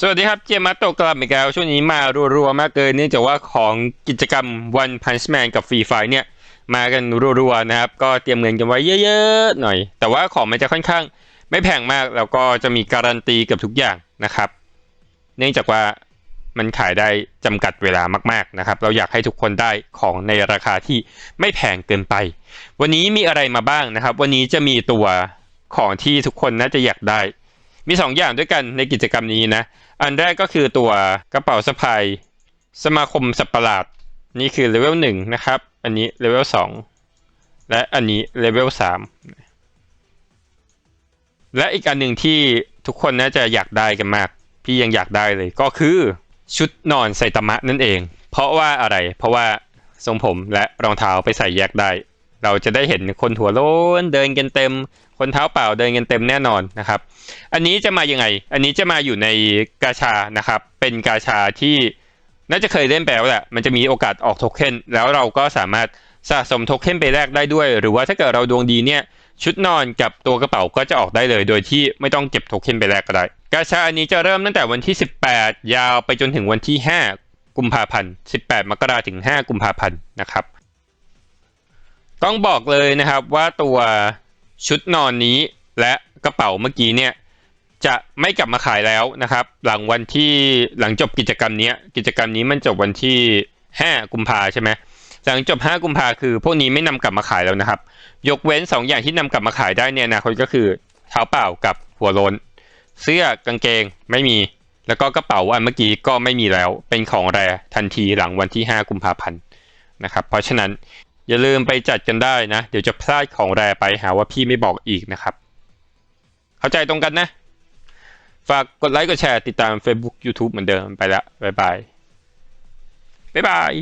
สวัสดีครับ เจมมาโตกลับอีกแล้ว ช่วงนี้มารัวๆมากเกินเนื่องจากว่าของกิจกรรม One Punch Man กับ Free Fire เนี่ย มากันรัวๆนะครับ ก็เตรียมเงินกันไว้เยอะๆหน่อย แต่ว่าของมันจะค่อนข้างไม่แพงมาก แล้วก็จะมีการันตีกับทุกอย่างนะครับ เนื่องจากว่า มันขายได้จำกัดเวลามากๆนะครับ เราอยากให้ทุกคนได้ของในราคาที่ไม่แพงเกินไป วันนี้มีอะไรมาบ้างนะครับ วันนี้จะมีตัวของที่ทุกคนน่าจะอยากได้ มีสองอย่างด้วยกันในกิจกรรมนี้นะ อันแรกก็คือตัวกระเป๋าสะพายสมาคมสัตว์ปหลาด นี่คือเลเวลหนึ่งนะครับ อันนี้เลเวลสองและอันนี้เลเวลสามและอีกอันหนึ่งที่ทุกคนน่าจะอยากได้กันมาก พี่ยังอยากได้เลยก็คือ ชุดนอนไซตามะนั่นเอง เพราะว่าอะไร เพราะว่าทรงผมและรองเท้าไปใส่แยกได้ เราจะได้เห็นคนหัวโล้นเดินกันเต็ม คนเท้าเปล่าเดินกันเต็มแน่นอนนะครับ อันนี้จะมายังไง อันนี้จะมาอยู่ในกาชานะครับ เป็นกาชาที่น่าจะเคยเล่นไปแล้วแหละ มันจะมีโอกาสออกโทเค็น แล้วเราก็สามารถสะสมโทเค็นไปแลกได้ด้วย หรือว่าถ้าเกิดเราดวงดีเนี่ย ชุดนอนกับตัวกระเป๋าก็จะออกได้เลย โดยที่ไม่ต้องเก็บโทเค็นไปแลกก็ได้ กาชาอันนี้จะเริ่มตั้งแต่วันที่ 18 ยาวไปจนถึงวันที่ 5 กุมภาพันธ์ 18 มกราถึง 5 กุมภาพันธ์นะครับ ต้องบอกเลยนะครับว่าตัวชุดนอนนี้และกระเป๋าเมื่อกี้เนี่ยจะไม่กลับมาขายแล้วนะครับ หลังวันที่หลังจบกิจกรรมนี้กิจกรรมนี้มันจบวันที่ 5 กุมภาใช่ไหมหลังจบ 5 กุมภาคือพวกนี้ไม่นำกลับมาขายแล้วนะครับ ยกเว้น 2 อย่างที่นำกลับมาขายได้เนี่ยนะคนก็คือเท้าเปล่ากับหัวโล้น เสื้อกางเกงไม่มี แล้วก็กระเป๋าอันเมื่อกี้ก็ไม่มีแล้วเป็นของแรทันทีหลังวันที่ 5 กุมภาพันธ์นะครับ เพราะฉะนั้นอย่าลืมไปจัดกันได้นะ เดี๋ยวจะพลาดของแรไปหาว่าพี่ไม่บอกอีกนะครับ เข้าใจตรงกันนะ ฝากกดไลค์กดแชร์ติดตาม Facebook YouTube เหมือนเดิมไปแล้วบ๊ายบายบ๊ายบาย